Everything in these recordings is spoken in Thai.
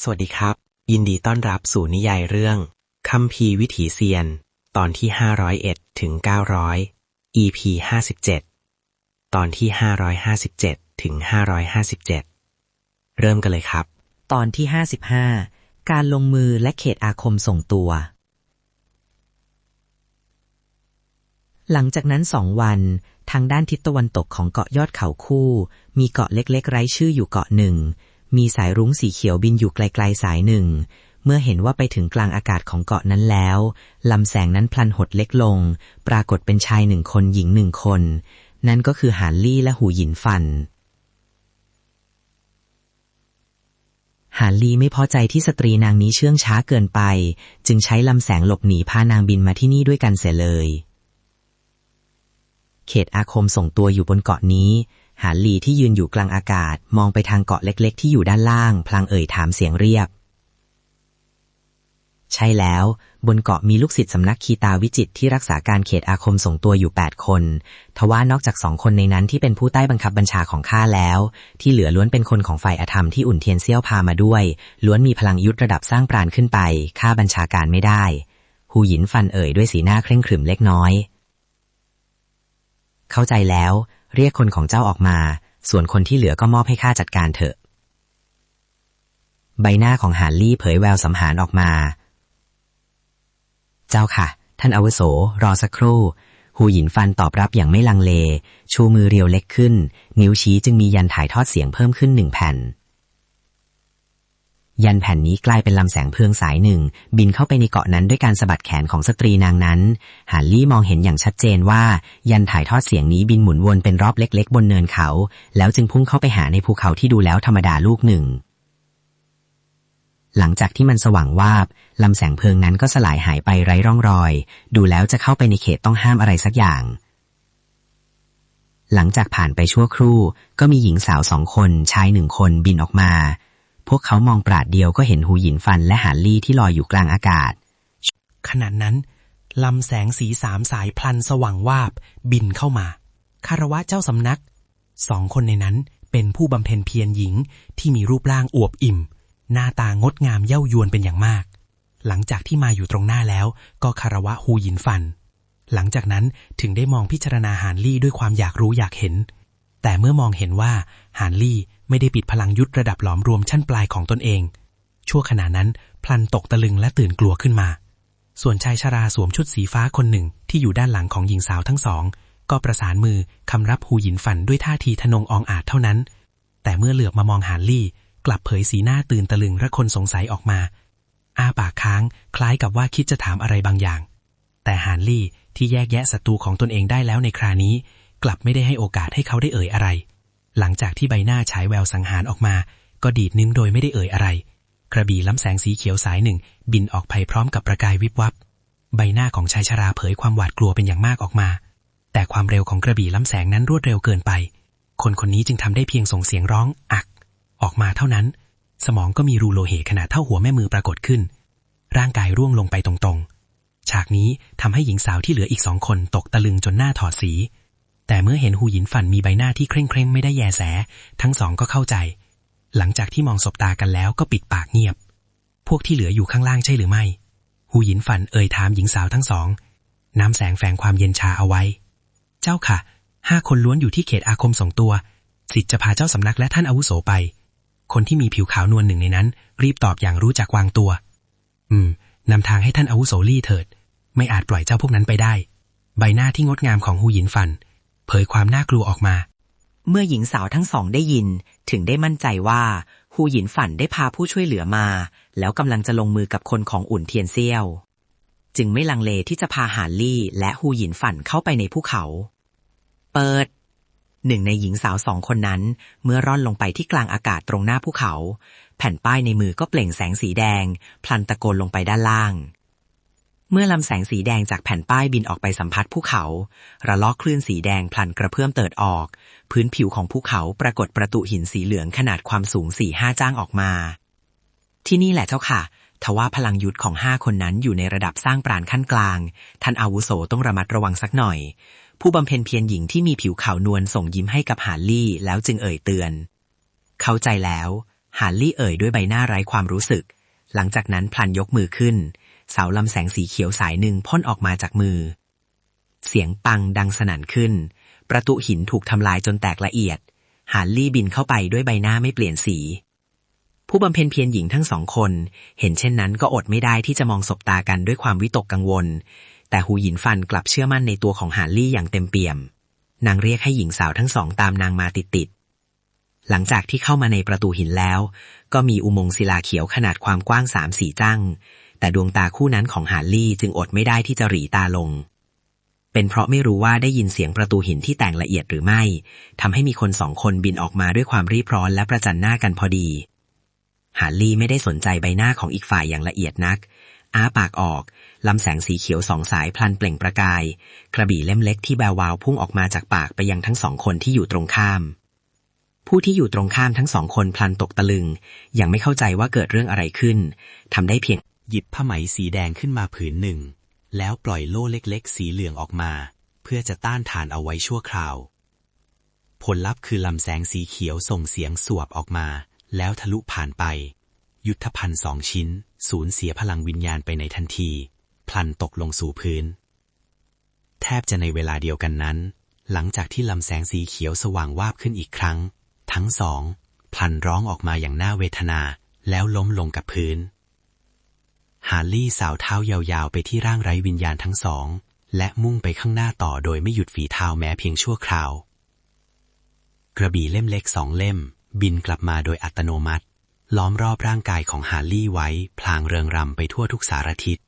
สวัสดีครับ ยินดีต้อนรับสู่นิยายเรื่องคัมภีร์วิถีเซียน ตอนที่ 501 ถึง 900 EP 57 ตอนที่ 557 ถึง 557 เริ่มกันเลยครับ ตอนที่ 55 การลงมือและเขตอาคมส่งตัว หลังจากนั้นสองวัน ทางด้านทิศตะวันตกของเกาะยอดเขาคู่ มีเกาะเล็กๆ ไร้ชื่ออยู่เกาะหนึ่ง มีสายรุ้งสีเขียวบินอยู่ไกลๆสายหนึ่ง เมื่อเห็นว่าไปถึงกลางอากาศของเกาะนั้นแล้วลำแสงนั้นพลันหดเล็กลง ปรากฏเป็นชายหนึ่งคนหญิงหนึ่งคน นั่นก็คือหานลี่และหูหยินฟันหานลีไม่พอใจที่สตรีนางนี้เชื่องช้าเกินไป จึงใช้ลำแสงหลบหนีพานางบินมาที่นี่ด้วยกันเสียเลย เขตอาคมส่งตัวอยู่บนเกาะนี้ หานลีที่ยืนอยู่กลางอากาศ มองไปทางเกาะเล็ก ๆ ที่อยู่ด้านล่าง พลางเอ่ยถามเสียงเรียบ ใช่แล้ว บนเกาะมีลูกศิษย์สำนักคีตาวิจิตที่รักษาการเขตอาคมส่งตัวอยู่ 8 คน ทว่านอกจากสองคนในนั้นที่เป็นผู้ใต้บังคับบัญชาของข้าแล้ว ที่เหลือล้วนเป็นคนของฝ่ายอธรรมที่อุ่นเทียนเซี่ยวพามาด้วย ล้วนมีพลังยุทธระดับสร้างปราณขึ้นไปข้าบัญชาการไม่ได้หูหยินฟันเอ่ยด้วยสีหน้าเคร่งขรึมเล็กน้อย เข้าใจแล้ว เรียกคนของเจ้าออกมา ส่วนคนที่เหลือก็มอบให้ข้าจัดการเถอะ ใบหน้าของหานลี่เผยแววสำหารออกมา เจ้าค่ะ ท่านอาวุโส รอสักครู่ หูหยินฟันตอบรับอย่างไม่ลังเล ชูมือเรียวเล็กขึ้น นิ้วชี้จึงมียันถ่ายทอดเสียงเพิ่มขึ้นหนึ่งแผ่น ยันแผ่นนี้กลายเป็นลำแสงเพืองสายหนึ่ง บินเข้าไปในเกาะนั้นด้วยการสะบัดแขนของสตรีนางนั้นหานลี่มองเห็นอย่างชัดเจนว่า ยันถ่ายทอดเสียงนี้บินหมุนวนเป็นรอบเล็ก ๆ บนเนินเขา แล้วจึงพุ่งเข้าไปหาในภูเขาที่ดูแล้วธรรมดาลูกหนึ่ง หลังจากที่มันสว่างวาบลำแสงเพลิงนั้นก็สลายหายไปไร้ร่องรอย ดูแล้วจะเข้าไปในเขตต้องห้ามอะไรสักอย่างหลังจากผ่านไปชั่วครู่ ก็มีหญิงสาวสองคนชายหนึ่งคนบินออกมา พวกเขามองปราดเดียวก็เห็นหูหยินฟันและหานลี่ที่ลอยอยู่กลางอากาศ ขณะนั้นลำแสงสีสามสายพลันสว่างวาบบินเข้ามาคารวะเจ้าสำนัก สองคนในนั้นเป็นผู้บำเพ็ญเพียรหญิงที่มีรูปร่างอวบอิ่ม หน้าตางดงามเย้ายวนเป็นอย่างมาก หลังจากที่มาอยู่ตรงหน้าแล้ว ก็คารวะฮูหยินฟัน หลังจากนั้นถึงได้มองพิจารณาหานลี่ด้วยความอยากรู้อยากเห็น แต่เมื่อมองเห็นว่าหานลี่ ไม่ได้ปิดพลังยุทธระดับหลอมรวมชั้นปลายของตนเอง ชั่วขณะนั้นพลันตกตะลึงและตื่นกลัวขึ้นมา ส่วนชายชราสวมชุดสีฟ้าคนหนึ่งที่อยู่ด้านหลังของหญิงสาวทั้งสอง ก็ประสานมือคำรับหูหยินฝันด้วยท่าทีทะนงอองอาจเท่านั้น แต่เมื่อเหลือบมามองหานลี่ กลับเผยสีหน้าตื่นตะลึงและคนสงสัยออกมาอ้าปากค้างคล้ายกับว่าคิดจะถามอะไรบางอย่าง แต่หานลี่ที่แยกแยะศัตรูของตนเองได้แล้วในครานี้ กลับไม่ได้ให้โอกาสให้เขาได้เอ่ยอะไร หลังจากที่ใบหน้าฉายแววสังหารออกมา ก็ดีดนิ้มโดยไม่ได้เอ่ยอะไร กระบี่ล้ำแสงสีเขียวสายหนึ่ง บินออกไปพร้อมกับประกายวิบวับ ใบหน้าของชายชราเผยความหวาดกลัวเป็นอย่างมากออกมา แต่ความเร็วของกระบี่ล้ำแสงนั้นรวดเร็วเกินไป คนคนนี้จึงทำได้เพียงส่งเสียงร้อง อัก ออกมาเท่านั้น สมองก็มีรูโลหิตขนาดเท่าหัวแม่มือปรากฏขึ้น ร่างกายร่วงลงไปตรงๆ ฉากนี้ทำให้หญิงสาวที่เหลืออีกสองคนตกตะลึงจนหน้าถอดสี แต่เมื่อเห็นหูหยินฝันมีใบหน้าที่เคร่งเคร่งไม่ได้แยแส ทั้งสองก็เข้าใจ หลังจากที่มองสบตากันแล้วก็ปิดปากเงียบ พวกที่เหลืออยู่ข้างล่างใช่หรือไม่ หูหยินฝันเอ่ยถามหญิงสาวทั้งสอง น้ำแสงแฝงความเย็นชาเอาไว้ เจ้าค่ะ ห้าคนล้วนอยู่ที่เขตอาคมสองตัว สิทธิ์จะพาเจ้าสำนักและท่านอาวุโสไป คนที่มีผิวขาวนวลหนึ่งในนั้น รีบตอบอย่างรู้จักวางตัว อืมนำทางให้ท่านอาวุโสลี่เถิด ไม่อาจปล่อยเจ้าพวกนั้นไปได้ ใบหน้าที่งดงามของหูหยินฟัน ผยความน่ากลัวออกมา เมื่อหญิงสาวทั้งสองได้ยิน ถึงได้มั่นใจว่าฮูหยินฝันได้พาผู้ช่วยเหลือมา แล้วกำลังจะลงมือกับคนของอุ่นเทียนเซียว จึงไม่ลังเลที่จะพาหานลี่และฮูหยินฝันเข้าไปในภูเขา เปิดหนึ่งในหญิงสาวสองคนนั้น เมื่อร่อนลงไปที่กลางอากาศตรงหน้าภูเขา แผ่นป้ายในมือก็เปล่งแสงสีแดง พลันตะโกนลงไปด้านล่าง เมื่อลำแสงสีแดงจากแผ่นป้ายบินออกไปสัมผัสภูเขา ระลอกคลื่นสีแดงพลันกระเพื่อมเติดออก พื้นผิวของภูเขาปรากฏประตูหินสีเหลืองขนาดความสูงสี่ห้าจ้างออกมา ที่นี่แหละเจ้าค่ะทว่าพลังยุทธของห้าคนนั้นอยู่ในระดับสร้างปราณขั้นกลาง ท่านอาวุโสต้องระมัดระวังสักหน่อย ผู้บำเพ็ญเพียรหญิงที่มีผิวขาวนวลส่งยิ้มให้กับหาลี่แล้วจึงเอ่ยเตือน เข้าใจแล้วฮาร์ลี่เอ่ยด้วยใบหน้าไร้ความรู้สึก หลังจากนั้นพลันยกมือขึ้น เสาลำแสงสีเขียวสายหนึ่งพ่นออกมาจากมือ เสียงปังดังสนั่นขึ้น ประตูหินถูกทำลายจนแตกละเอียดฮาร์ลี่บินเข้าไปด้วยใบหน้าไม่เปลี่ยนสี ผู้บำเพ็ญเพียรหญิงทั้งสองคน เห็นเช่นนั้นก็อดไม่ได้ที่จะมองสบตากันด้วยความวิตกกังวล แต่หูหยินฟันกลับเชื่อมั่นในตัวของฮาร์ลี่อย่างเต็มเปี่ยม นางเรียกให้หญิงสาวทั้งสองตามนางมาติดๆหลังจากที่เข้ามาในประตูหินแล้ว ก็มีอุโมงค์ศิลาเขียวขนาดความกว้างสามสี่จั่ง แต่ดวงตาคู่นั้นของฮาร์ลี่จึงอดไม่ได้ที่จะหรีตาลง เป็นเพราะไม่รู้ว่าได้ยินเสียงประตูหินที่แต่งละเอียดหรือไม่ทำให้มีคนสองคนบินออกมาด้วยความรีบร้อนและประจันหน้ากันพอดีฮาร์ลี่ไม่ได้สนใจใบหน้าของอีกฝ่ายอย่างละเอียดนัก อ้าปากออกลำแสงสีเขียวสองสายพลันเปล่งประกาย กระบี่เล่มเล็กที่แวววาวพุ่งออกมาจากปากไปยังทั้งสองคนที่อยู่ตรงข้าม ผู้ที่อยู่ตรงข้ามทั้งสองคนพลันตกตะลึง ยังไม่เข้าใจว่าเกิดเรื่องอะไรขึ้นทำได้เพียง หยิบผ้าไหมสีแดงขึ้นมาผืนหนึ่ง แล้วปล่อยโล่เล็กๆ สีเหลืองออกมา เพื่อจะต้านทานเอาไว้ชั่วคราว ผลลัพธ์คือลำแสงสีเขียวส่งเสียงสวบออกมา แล้วทะลุผ่านไป ยุทธภัณฑ์สองชิ้น สูญเสียพลังวิญญาณไปในทันที พลันตกลงสู่พื้น แทบจะในเวลาเดียวกันนั้น หลังจากที่ลำแสงสีเขียวสว่างวาบขึ้นอีกครั้ง ทั้งสองพลันร้องออกมาอย่างน่าเวทนา แล้วล้มลงกับพื้น ฮาร์ลี่สาวเท้ายาวๆ ไปที่ร่างไร้วิญญาณทั้งสอง และมุ่งไปข้างหน้าต่อโดยไม่หยุดฝีเท้าแม้เพียงชั่วคราว กระบี่เล่มเล็กสองเล่ม บินกลับมาโดยอัตโนมัติ ล้อมรอบร่างกายของฮาร์ลี่ไว้ พลางเริงรำไปทั่วทุกสารทิศ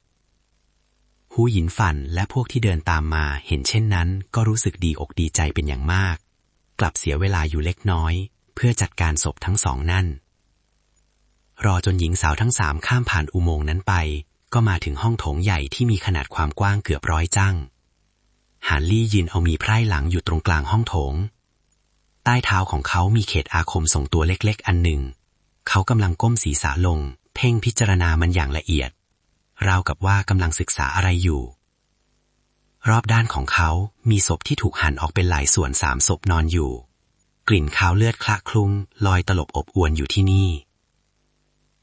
หูหยินฝันและพวกที่เดินตามมาเห็นเช่นนั้น ก็รู้สึกดีอกดีใจเป็นอย่างมาก กลับเสียเวลาอยู่เล็กน้อย เพื่อจัดการศพทั้งสองนั่น รอจนหญิงสาวทั้งสามข้ามผ่านอุโมงค์นั้นไป ก็มาถึงห้องโถงใหญ่ที่มีขนาดความกว้างเกือบร้อยจั่งฮาร์ลี่ยืนเอามีไพร่หลังอยู่ตรงกลางห้องโถง ใต้เท้าของเขามีเขตอาคมส่งตัวเล็กๆ อันหนึ่ง เขากำลังก้มศีรษะลง เพ่งพิจารณามันอย่างละเอียด ราวกับว่ากำลังศึกษาอะไรอยู่ รอบด้านของเขามีศพที่ถูกหั่นออกเป็นหลายส่วนสามศพนอนอยู่ กลิ่นคาวเลือดคละคลุ้งลอยตลบอบอวนอยู่ที่นี่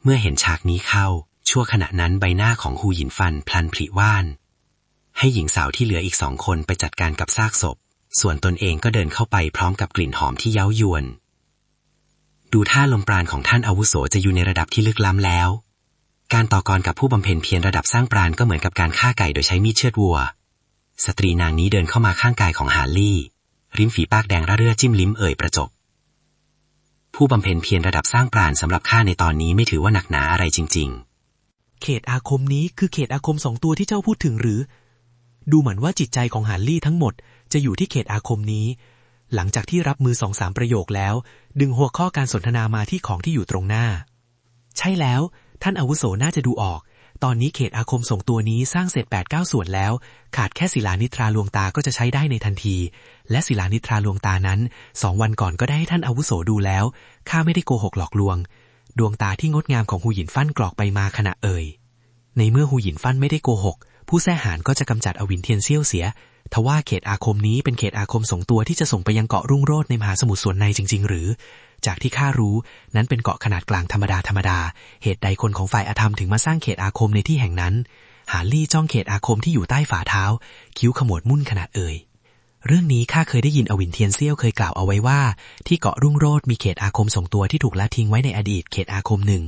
เมื่อเห็นฉากนี้เข้า ชั่วขณะนั้นใบหน้าของฮูหยินฟันพลันผลิว่าน ให้หญิงสาวที่เหลืออีกสองคนไปจัดการกับซากศพ ส่วนตนเองก็เดินเข้าไปพร้อมกับกลิ่นหอมที่เย้ายวน ดูท่าลมปราณของท่านอาวุโสจะอยู่ในระดับที่ลึกล้ำแล้ว การต่อกรกับผู้บำเพ็ญเพียรระดับสร้างปราณก็เหมือนกับการฆ่าไก่โดยใช้มีดเชือดวัว สตรีนางนี้เดินเข้ามาข้างกายของฮาร์ลี่ ริมฝีปากแดงระเรื่อจิ้มลิ้มเอ่ยประจบ ผู้บำเพ็ญเพียรระดับสร้างปราณสำหรับข้าในตอนนี้ไม่ถือว่าหนักหนาอะไรจริง ๆ เขตอาคมนี้คือเขตอาคมสองตัวที่เจ้าพูดถึงหรือ ดูเหมือนว่าจิตใจของฮาร์ลี่ทั้งหมดจะอยู่ที่เขตอาคมนี้ หลังจากที่รับมือสองสามประโยคแล้ว ดึงหัวข้อการสนทนามาที่ของที่อยู่ตรงหน้า ใช่แล้ว ท่านอาวุโสน่าจะดูออก ตอนนี้เขตอาคมส่งตัวนี้สร้างเสร็จ8ปดเส่วนแล้ว ขาดแค่ศิลานิทราลวงตาก็จะใช้ได้ในทันที และศิลานิทราลวงตานั้นสองวันก่อนก็ได้ให้ท่านอาวุโสดูแล้วข้าไม่ได้โกหกหลอกลวง ดวงตาที่งดงามของหูหยินฟั่นกรอกไปมาขณะเอ่ย ในเมื่อหูหยินฟั่นไม่ได้โกหก ผู้แท้หานก็จะกำจัดอวินเทียนเซี่ยวเสีย ทว่าเขตอาคมนี้เป็นเขตอาคมสงตัวที่จะส่งไปยังเกาะรุ่งโรจน์ในมหาสมุทรส่วนในจริง ๆ หรือ จากที่ข้ารู้นั้นเป็นเกาะขนาดกลางธรรมดาธรรมดา เหตุใดคนของฝ่ายอาธรรมถึงมาสร้างเขตอาคมในที่แห่งนั้น หาลี่จ้องเขตอาคมที่อยู่ใต้ฝ่าเท้า คิ้วขมวดมุ่นขนาดเอ่ย เรื่องนี้ข้าเคยได้ยินอวินเทียนเซี่ยวเคยกล่าวเอาไว้ว่า ที่เกาะรุ่งโรจน์มีเขตอาคมส่งตัวที่ถูกละทิ้งไว้ในอดีตเขตอาคมหนึ่ง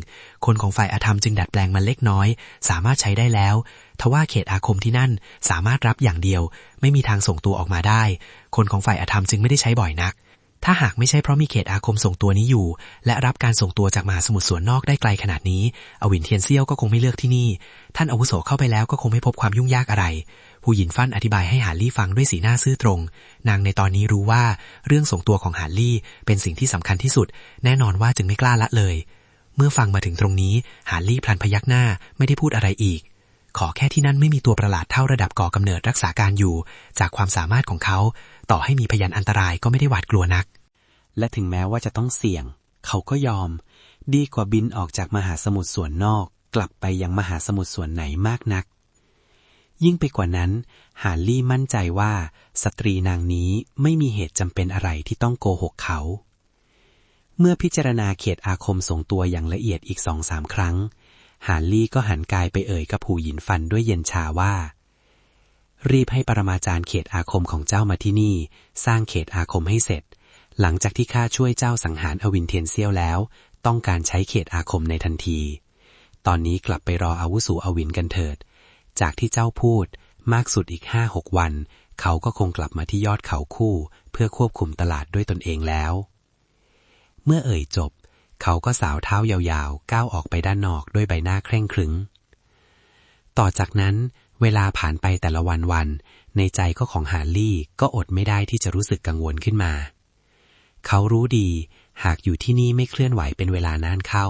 คนของฝ่ายอาธรรมจึงดัดแปลงมันเล็กน้อย สามารถใช้ได้แล้ว ทว่าเขตอาคมที่นั่นสามารถรับอย่างเดียว ไม่มีทางส่งตัวออกมาได้ คนของฝ่ายอาธรรมจึงไม่ได้ใช้บ่อยนัก ถ้าหากไม่ใช่เพราะมีเขตอาคมส่งตัวนี้อยู่ และรับการส่งตัวจากมหาสมุทรสวนนอกได้ไกลขนาดนี้ อวินเทียนเซี่ยวก็คงไม่เลือกที่นี่ ท่านอาวุโสเข้าไปแล้วก็คงไม่พบความยุ่งยากอะไร ผู้หญินฟั่นอธิบายให้หาลี่ฟังด้วยสีหน้าซื่อตรง นางในตอนนี้รู้ว่าเรื่องส่งตัวของหาลี่เป็นสิ่งที่สำคัญที่สุด แน่นอนว่าจึงไม่กล้าละเลย เมื่อฟังมาถึงตรงนี้ หาลี่พลันพยักหน้าไม่ได้พูดอะไรอีก ขอแค่ที่นั่นไม่มีตัวประหลาดเท่าระดับก่อกำเนิดรักษาการอยู่ จากความสามารถของเขา ต่อให้มีพยานอันตรายก็ไม่ได้หวาดกลัวนัก และถึงแม้ว่าจะต้องเสี่ยง เขาก็ยอม ดีกว่าบินออกจากมหาสมุทรส่วนนอก กลับไปยังมหาสมุทรส่วนไหนมากนัก ยิ่งไปกว่านั้น ฮาร์ลี่มั่นใจว่าสตรีนางนี้ไม่มีเหตุจำเป็นอะไรที่ต้องโกหกเขา เมื่อพิจารณาเขตอาคมส่งตัวอย่างละเอียดอีกสองสามครั้งหานลี่ก็หันกายไปเอ่ยกับหูหยินฟันด้วยเย็นชาว่า รีบให้ปรมาจารย์เขตอาคมของเจ้ามาที่นี่ สร้างเขตอาคมให้เสร็จ หลังจากที่ข้าช่วยเจ้าสังหารอวินเทียนเซียวแล้ว ต้องการใช้เขตอาคมในทันที ตอนนี้กลับไปรออาวุโสอวินกันเถิด จากที่เจ้าพูดมากสุดอีกห้าหกวัน เขาก็คงกลับมาที่ยอดเขาคู่ เพื่อควบคุมตลาดด้วยตนเองแล้ว เมื่อเอ่ยจบ เขาก็สาวเท้ายาวๆ ก้าวออกไปด้านนอกด้วยใบหน้าเคร่งครึง ต่อจากนั้นเวลาผ่านไปแต่ละวันวัน ในใจก็ของฮาร์ลี่ก็อดไม่ได้ที่จะรู้สึกกังวลขึ้นมา เขารู้ดีหากอยู่ที่นี่ไม่เคลื่อนไหวเป็นเวลานานเข้า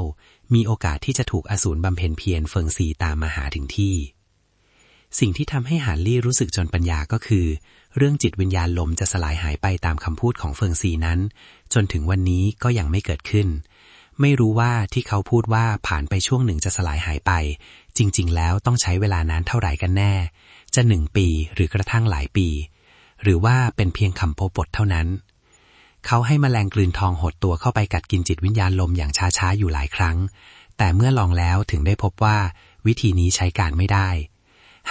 มีโอกาสที่จะถูกอสูรบำเพ็ญเพียรเฟิงซีตามมาหาถึงที่ สิ่งที่ทำให้ฮาร์ลี่รู้สึกจนปัญญาก็คือ เรื่องจิตวิญญาณลมจะสลายหายไปตามคำพูดของเฟิงซีนั้น จนถึงวันนี้ก็ยังไม่เกิดขึ้น ไม่รู้ว่าที่เขาพูดว่าผ่านไปช่วงหนึ่งจะสลายหายไป จริง ๆ แล้วต้องใช้เวลานานเท่าไหร่กันแน่ จะหนึ่งปีหรือกระทั่งหลายปี หรือว่าเป็นเพียงคำโพปดเท่านั้น เขาให้แมลงกลืนทองหดตัวเข้าไปกัดกินจิตวิญญาณลมอย่างช้าๆอยู่หลายครั้ง แต่เมื่อลองแล้วถึงได้พบว่า วิธีนี้ใช้การไม่ได้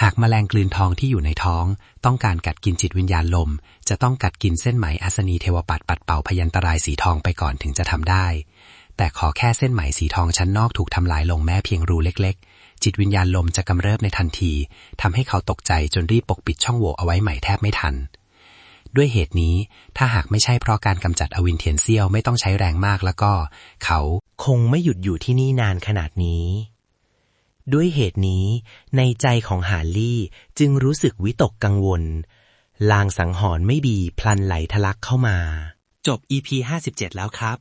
หากแมลงกลืนทองที่อยู่ในท้อง ต้องการกัดกินจิตวิญญาณลม จะต้องกัดกินเส้นไหมอัศนีเทวปัตปัดเป่าพยันตรายสีทองไปก่อนถึงจะทำได้ แต่ขอแค่เส้นไหมสีทองชั้นนอกถูกทำลายลงแม้เพียงรูเล็ก ๆ จิตวิญญาณลมจะกำเริบในทันทีทำให้เขาตกใจจนรีบปกปิดช่องโหว่เอาไว้ใหม่แทบไม่ทัน ด้วยเหตุนี้ถ้าหากไม่ใช่เพราะการกำจัดอวินเทียนเซียวไม่ต้องใช้แรงมากแล้วก็ เขาคงไม่หยุดอยู่ที่นี่นานขนาดนี้ ด้วยเหตุนี้ในใจของฮาร์ลี่จึงรู้สึกวิตกกังวล ลางสังหรณ์ไม่ดีพลันไหลทะลักเข้ามา จบ EP 57 แล้วครับ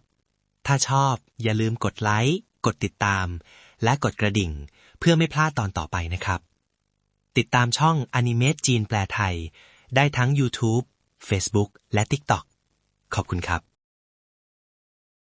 ถ้าชอบอย่าลืมกดไลค์กดติดตาม และกดกระดิ่ง เพื่อไม่พลาดตอนต่อไปนะครับ ติดตามช่องอนิเมตจีนแปลไทย ได้ทั้ง YouTube Facebook และ TikTok ขอบคุณครับ